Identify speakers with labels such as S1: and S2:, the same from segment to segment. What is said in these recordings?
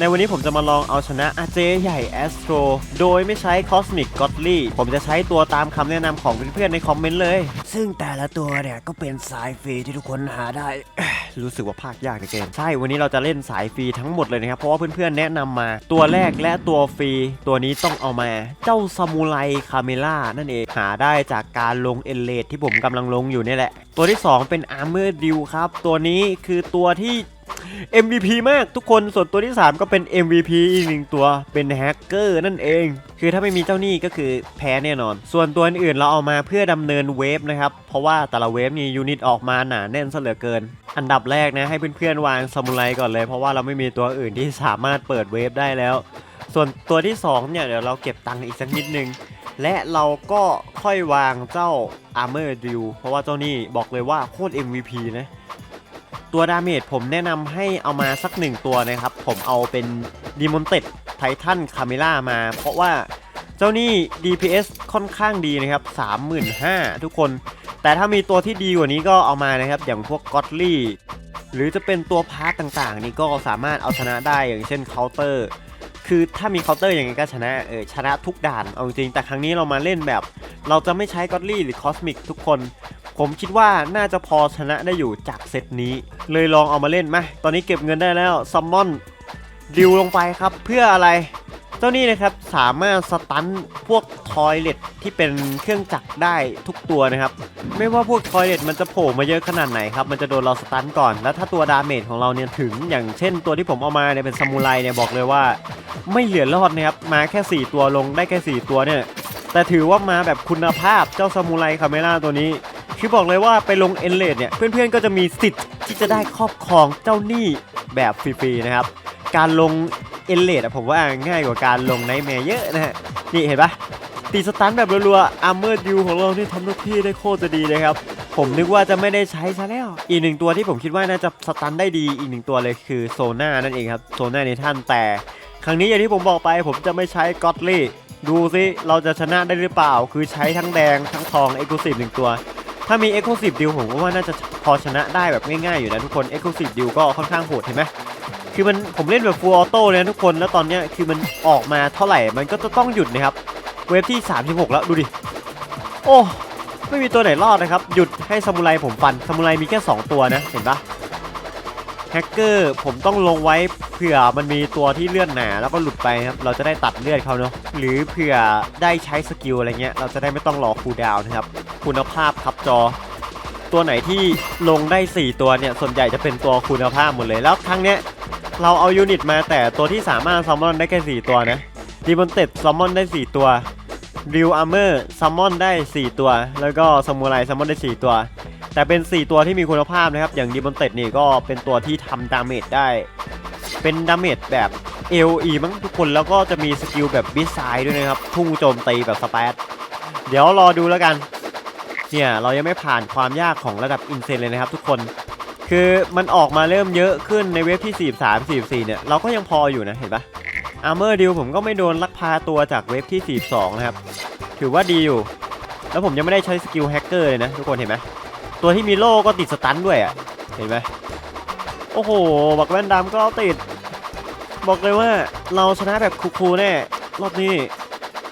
S1: ในวันนี้ผมจะมาลองเอาชนะอาเจใหญ่แอสโตรโดยไม่ใช้คอสมิกกอ d ลี่ผมจะใช้ตัวตามคำแนะนำของเพื่อนๆในคอมเมนต์เลย
S2: ซึ่งแต่ละตัวเนี่ย ก็เป็นสายฟรีที่ทุกคนหาได้
S1: รู้สึกว่าภาคยากในเกมใช่ วันนี้เราจะเล่นสายฟรีทั้งหมดเลยนะครับ เพราะว่าเพื่อนๆแนะนำมา ตัวแรกและตัวฟรี ตัวนี้ต้องเอามา เจ้าซามูไรคาเมล่านั่นเองหาได้จากการลงเอเลดที่ผมกำลังลงอยู่นี่แหละ ตัวที่ 2 เป็นอาร์เมอร์ดิวครับตัวนี้คือตัวที่ MVP มากทุกคนส่วนตัวที่ 3 ก็เป็น MVP อีกหนึ่งตัวเป็นแฮกเกอร์นั่นเอง คือถ้าไม่มีเจ้าหนี้ก็คือแพ้แน่นอน ส่วนตัวอื่นเราเอามาเพื่อดำเนินเวฟนะครับ เพราะว่าแต่ละเวฟมียูนิตออกมาหนาแน่นซะเหลือเกิน อันดับแรกนะให้เพื่อนๆวางซามูไรก่อนเลย เพราะว่าเราไม่มีตัวอื่นที่สามารถเปิดเวฟได้แล้ว ส่วนตัวที่2เนี่ยเดี๋ยวเราเก็บตังค์อีกสักนิดนึงและเราก็ค่อยวางเจ้า Armor d e w เพราะว่าเจ้านี่บอกเลยว่าโคตร MVP นะ ตัวดาเมจผมแนะนำให้เอามาสักหนึ่งตัวนะครับ ผมเอาเป็นดีมอนเต็ดไททันคาเมล่ามา เพราะว่าเจ้านี่ DPS ค่อนข้างดีนะครับ 35,000 ทุกคน แต่ถ้ามีตัวที่ดีกว่านี้ก็เอามานะครับ อย่างพวกก็ d ลี่ หรือจะเป็นตัวพาร์ตต่างๆ นี่ก็สามารถเอาชนะได้อย่างเช่นเคาน์เตอร์ คือถ้ามีเคาน์เตอร์อย่างไงก็ชนะ เออชนะทุกด่าน เอาจริง แต่ครั้งนี้เรามาเล่นแบบ เราจะไม่ใช้ก็ d ลี่หรือคอสมิกทุกคน ผมคิดว่าน่าจะพอชนะได้อยู่จากเซตนี้ เลยลองเอามาเล่นไหมตอนนี้เก็บเงินได้แล้วซัมมอนดิวลงไปครับเพื่ออะไร เจ้านี่นะครับสามารถสตันพวกทอยเลตที่เป็นเครื่องจักรได้ทุกตัวนะครับ ไม่ว่าพวกทอยเลตมันจะโผล่มาเยอะขนาดไหนครับ มันจะโดนเราสตันก่อน แล้วถ้าตัวดาเมจของเราเนี่ยถึงอย่างเช่นตัวที่ผมเอามาเนี่ยเป็นซามูไรเนี่ยบอกเลยว่า ไม่เหลือรอดนะครับมาแค่ 4 ตัวลงได้แค่ 4 ตัวเนี่ยแต่ถือว่ามาแบบคุณภาพเจ้าซามูไรคาเมล่าตัวนี้ คือบอกเลยว่าไปลงเอ็นเลดเนี่ยเพื่อนๆก็จะมีสิทธิ์ที่จะได้ครอบครองเจ้าหนี้แบบฟรีๆนะครับ การลงเอ็นเลดผมว่าง่ายกว่าการลงไนท์แมร์เยอะนะฮะนี่เห็นปะตีสตันแบบรัวๆอาร์เมอร์ดิวของเรานี่ทำหน้าที่ได้โคตรจะดีเลยครับ ผมนึกว่าจะไม่ได้ใช้ซะแล้ว อีกหนึ่งตัวที่ผมคิดว่าน่าจะสตันได้ดีอีกหนึ่งตัวเลยคือโซน่านั่นเองครับโซน่าในท่านแต่ ครั้งนี้อย่างที่ผมบอกไป ผมจะไม่ใช้ก็อดลี่ดูซิเราจะชนะได้หรือเปล่า คือใช้ทั้งแดงทั้งทองเอ็กซ์คลูซีฟหนึ่งตัว ถ้ามี e x c l u s i v e Deal ผมก็ว่าน่าจะพอชนะได้แบบง่ายๆอยู่นะทุกคน e x c l u s i v e Deal ก็ค่อนข้างโหดเห็นไหมคือมันผมเล่นแบบ Full Auto เลยนะทุกคน แล้วตอนเนี้ยคือมันออกมาเท่าไหร่มันก็จะต้องหยุดนะครับ เวฟที่ 36 แล้วดูดิ โอ้ไม่มีตัวไหนรอดนะครับ หยุดให้ซามูไรผมฟันซามูไรมีแค่ 2 ตัวนะเห็นปะแฮกเกอร์ผมต้องลงไว้เผื่อมันมีตัวที่เลื่อนหนาแล้วก็หลุดไปครับเราจะได้ตัดเลือดเขาเนาะหรือเผื่อได้ใช้สกิลอะไรเงี้ยเราจะได้ไม่ต้องรอคูลดาวน์นะครับ คุณภาพครับจอ ตัวไหนที่ลงได้ 4 ตัวเนี่ย ส่วนใหญ่จะเป็นตัวคุณภาพหมดเลย แล้วครั้งเนี้ยเราเอายูนิตมาแต่ตัวที่สามารถซัมมอนได้แค่4ตัวนะดีมอนเต็ดซัมมอนได้ 4 ตัวริวอาร์เมอร์ซัมมอนได้ 4 ตัว แล้วก็ซามูไรซัมมอนได้ 4 ตัว แต่เป็น 4 ตัวที่มีคุณภาพนะครับ อย่างดีมอนเต็ดนี่ก็เป็นตัวที่ทำดาเมจได้ เป็นดาเมจแบบ AOE มั้งทุกคนแล้วก็จะมีสกิลแบบบิสไซด์ด้วยนะครับ พุ่งโจมตีแบบสเปซเดี๋ยวรอดูแล้วกัน เนี่ยเรายังไม่ผ่านความยากของระดับอินเซนเลยนะครับทุกคน คือมันออกมาเริ่มเยอะขึ้นในเว็บที่ 43 44 เนี่ยเราก็ยังพออยู่นะเห็นปะอาร์เมอร์ดิวผมก็ไม่โดนลักพาตัวจากเว็บที่ 42 นะครับ ถือว่าดีอยู่ แล้วผมยังไม่ได้ใช้สกิลแฮกเกอร์เลยนะทุกคนเห็นไหมตัวที่มีโล่ก็ติดสตันด้วยอะเห็นไหมโอ้โห บักแว่นดำก็ติด บอกเลยว่าเราชนะแบบคูลๆแน่รอบนี้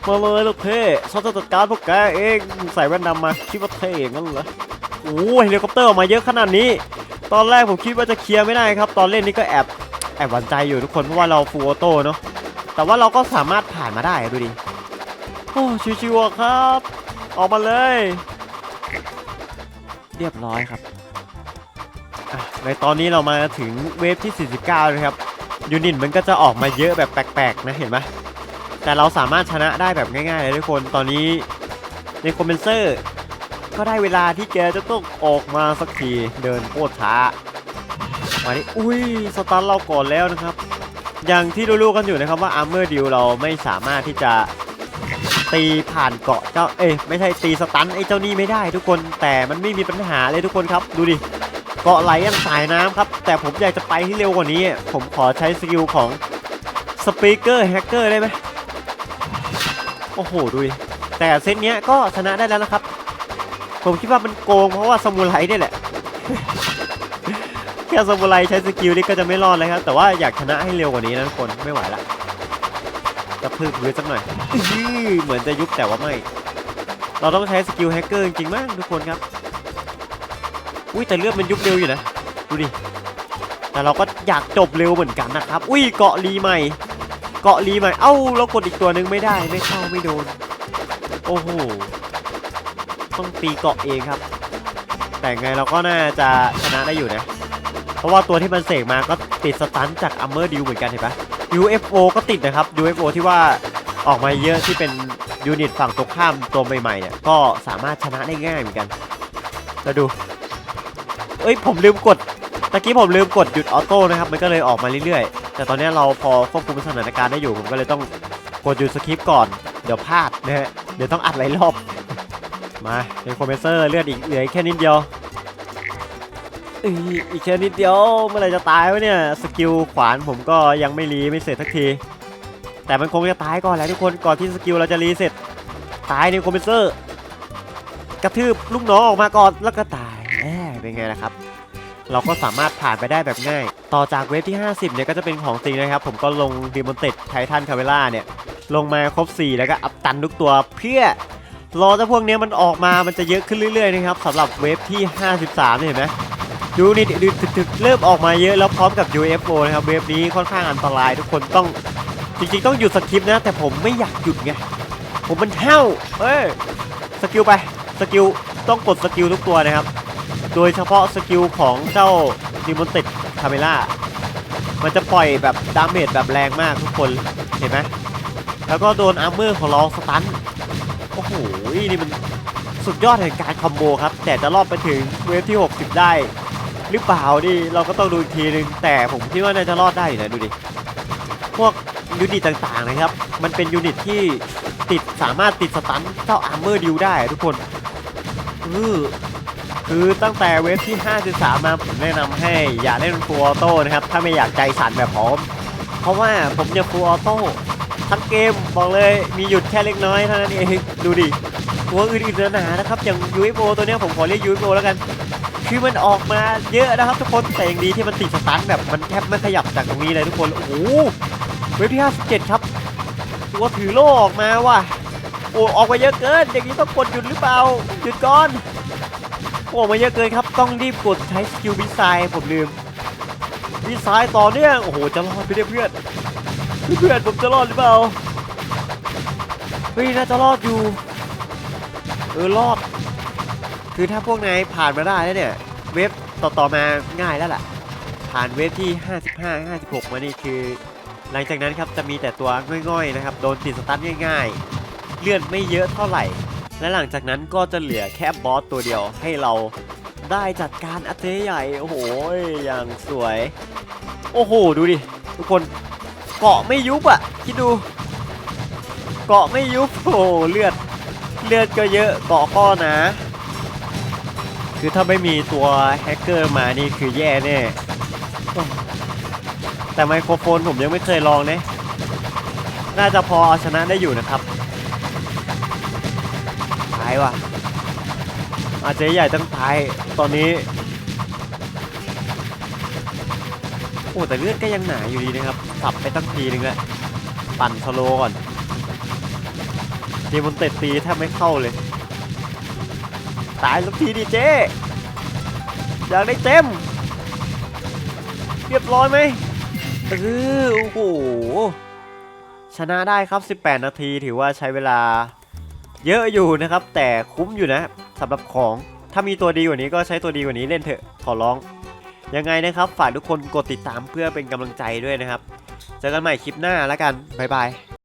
S1: มาเลยลูกเท่ฉันจะจัดการพวกแกเองใส่แว่นดำมาคิดว่าเท่งั้นเหรอโอ้เฮลิคอปเตอร์ออกมาเยอะขนาดนี้ ตอนแรกผมคิดว่าจะเคลียร์ไม่ได้ครับ ตอนเล่นนี่ก็แอบแอบหวั่นใจอยู่ทุกคนเพราะว่าเราฟูลอโต้เนาะแต่ว่าเราก็สามารถผ่านมาได้ดูดิโอ้ชิวๆครับ ออกมาเลย เรียบร้อยครับในตอนนี้เรามาถึงเวฟที่ 49 นะครับยูนิตมันก็จะออกมาเยอะแบบแปลกๆนะเห็นไหม แต่เราสามารถชนะได้แบบง่ายๆเลยทุกคนตอนนี้ในคอมเมนเซอร์ก็ได้เวลาที่แกจะต้องออกมาสักทีเดินโคตรช้ามาดิอุ้ยสตันเราก่อนแล้วนะครับ อย่างที่รู้ๆกันอยู่นะครับว่าอาร์เมอร์ดิวเราไม่สามารถที่จะตีผ่านเกาะเจ้าเอ้ยไม่ใช่ตีสตันไอ้เจ้านี่ไม่ได้ทุกคนแต่มันไม่มีปัญหาเลยทุกคนครับ ดูดิเกาะไหลยังสายน้ำครับ แต่ผมอยากจะไปที่เร็วกว่านี้ ผมขอใช้สกิลของสปีกเกอร์แฮกเกอร์ได้ไหม โอ้โหดูดิแต่เซตเนี้ยก็ชนะได้แล้วนะครับ ผมคิดว่ามันโกงเพราะว่าสมุไรนี่แหละ แค่ค่ซามูไรใช้สกิลนี่ก็จะไม่รอดเลยครับ แต่ว่าอยากชนะให้เร็วกว่านี้นะทุกคนไม่ไหวละกระพือพื้นสักหน่อยเหมือนจะยุบแต่ว่าไม่ เราต้องใช้สกิลแฮกเกอร์จริงมากทุกคนครับ อุ้ยแต่เลือดมันยุบเร็วอยู่นะ ดูดิแต่เราก็อยากจบเร็วเหมือนกันนะครับ อุ้ยเกาะรีใหม่ เกาะรีใหม่เอ้าแล้วกดอีกตัวหนึ่งไม่ได้ไม่เข้าไม่โดน โอ้โหต้องตีเกาะเองครับ แต่ไงเราก็น่าจะชนะได้อยู่นะ เพราะว่าตัวที่มันเสกมาก็ติดสตันจากอัมเมอร์ดิวเหมือนกันเห็นปะ UFO ก็ติดนะครับ UFO ที่ว่าออกมาเยอะที่เป็นยูนิตฝั่งตรงข้ามตัวใหม่ๆเนี่ยก็สามารถชนะได้ง่ายเหมือนกันแล้วดู เอ้ยผมลืมกดตะกี้ผมลืมกดหยุดออโต้นะครับ มันก็เลยออกมาเรื่อยๆ แต่ตอนนี้เราพอควบคุมสถานการณ์ได้อยู่ผมก็เลยต้องกดหยุดสคริปต์ก่อน เดี๋ยวพลาดนะฮะ เดี๋ยวต้องอัดหลายรอบ มาเดนคอมเพรสเซอร์เลือดอีกเหลือแค่นิดเดียว อีกแค่นิดเดียวเมื่อไรจะตายวะเนี่ยสกิลขวานผมก็ยังไม่รีไม่เสร็จสักที แต่มันคงจะตายก่อนแหละทุกคนก่อนที่สกิลเราจะรีเสร็จตายในคอมเพรสเซอร์ กระทืบลูกน้องออกมาก่อนแล้วก็ตายแหมเป็นไงล่ะครับ เราก็สามารถผ่านไปได้แบบง่าย ต่อจากเวฟที่ 50 เนี่ยก็จะเป็นของจริงนะครับ ผมก็ลงดีมอนเต็ดไททันคาเวล่าเนี่ย ลงมาครบ 4 แล้วก็อัพตันทุกตัวเพื่อรอเจ้าพวกเนี้ยมันออกมามันจะเยอะขึ้นเรื่อยๆนะครับสำหรับเวฟที่ 53เนี่ยเห็นไหมดูนี่ดูถึกๆเริ่มออกมาเยอะแล้วพร้อมกับ UFO นะครับเวฟนี้ค่อนข้างอันตราย ทุกคนต้องจริงๆ ต้องหยุดสคริปต์นะ แต่ผมไม่อยากหยุดไงผมมันเท่าเอ้ยสกิลไปสกิลต้องกดสกิลทุกตัวนะครับ โดยเฉพาะสกิลของเจ้าดิมอนติดคาเมล่ามันจะปล่อยแบบดาเมจแบบแรงมากทุกคนเห็นไหมแล้วก็โดนอาร์เมอร์ของเราสตันโอ้โหนี่มันสุดยอดแห่งการคอมโบครับ แต่จะรอบไปถึงเวฟที่ 60 ได้ หรือเปล่านี่เราก็ต้องดูอีกทีนึง แต่ผมคิดว่าน่าจะรอดได้อยู่นะดูดิ พวกยูนิตต่างๆนะครับ มันเป็นยูนิตที่ติดสามารถติดสตันเจ้าอาร์เมอร์ดิวได้ทุกคนอือ คือตั้งแต่เวฟที่ 53 มาผมแนะนำให้อย่าเล่นฟูลออโต้นะครับ ถ้าไม่อยากใจสั่นแบบผม เพราะว่าผมจะฟูลออโต้ทั้งเกมบอกเลยมีหยุดแค่เล็กน้อยเท่านั้นเองดูดิตัวอื่นๆหนาๆนะครับ อย่าง UFO ตัวเนี้ยผมขอเรียก UFO แล้วกัน คือมันออกมาเยอะนะครับทุกคนแต่อยังดีที่มันติดสตันแบบมันแทบไม่ขยับจากตรงนี้เลยทุกคน โอ้โหเวฟที่ 57 ครับ ตัวถือโล่ออกมาว่ะโอ้ออกมาเยอะเกิน อย่างนี้ต้องกดหยุดหรือเปล่าหยุดก่อน อ้อกมาเยอะเกินครับต้องรีบกดใช้สกิลวิสัยผมลืมวิสัยต่อเนื่องโอ้โหจะรอดไปเนี่ยเพื่อนเพื่อนผมจะรอดหรือเปล่าเฮ้ยน่าจะรอดอยู่เออรอดคือถ้าพวกนายผ่านมาได้แล้วเนี่ย เวฟต่อๆมาง่ายแล้วล่ะ ผ่านเวฟที่ 55 56 มานี่คือ หลังจากนั้นครับจะมีแต่ตัวง่อยๆนะครับ โดนติดสตันง่ายๆ เลื่อนไม่เยอะเท่าไหร่ และหลังจากนั้นก็จะเหลือแค่บอสตัวเดียวให้เราได้จัดการอัตเตใหญ่ โอ้โหอย่างสวย โอ้โห ดูดิ ทุกคนเกาะไม่ยุบอะ คิดดู เกาะไม่ยุบโอ้โหเลือด เลือดก็เยอะเกาะก็นะ คือถ้าไม่มีตัวแฮกเกอร์มานี่คือแย่แน่แต่ไมโครโฟนผมยังไม่เคยลองนะน่าจะพอเอาชนะได้อยู่นะครับ ว่ะ อาเจ๊ใหญ่ต้องตาย ตอนนี้ โอ้แต่เลือดก็ยังหนาอยู่ดีนะครับ สับไปตั้งทีนึงแล้ว ปั่นสโลก่อน เจมันเตะตีแทบไม่เข้าเลย ตายสักทีดิเจ อยากได้เต็ม เรียบร้อยไหมเออโอ้โหชนะได้ครับ 18 นาทีถือว่าใช้เวลา เยอะอยู่นะครับ แต่คุ้มอยู่นะสำหรับของถ้ามีตัวดีกว่านี้ก็ใช้ตัวดีกว่านี้เล่นเถอะขอร้อง ยังไงนะครับ ฝากทุกคนกดติดตามเพื่อเป็นกำลังใจด้วยนะครับ เจอกันใหม่คลิปหน้าแล้วกัน บ๊ายบาย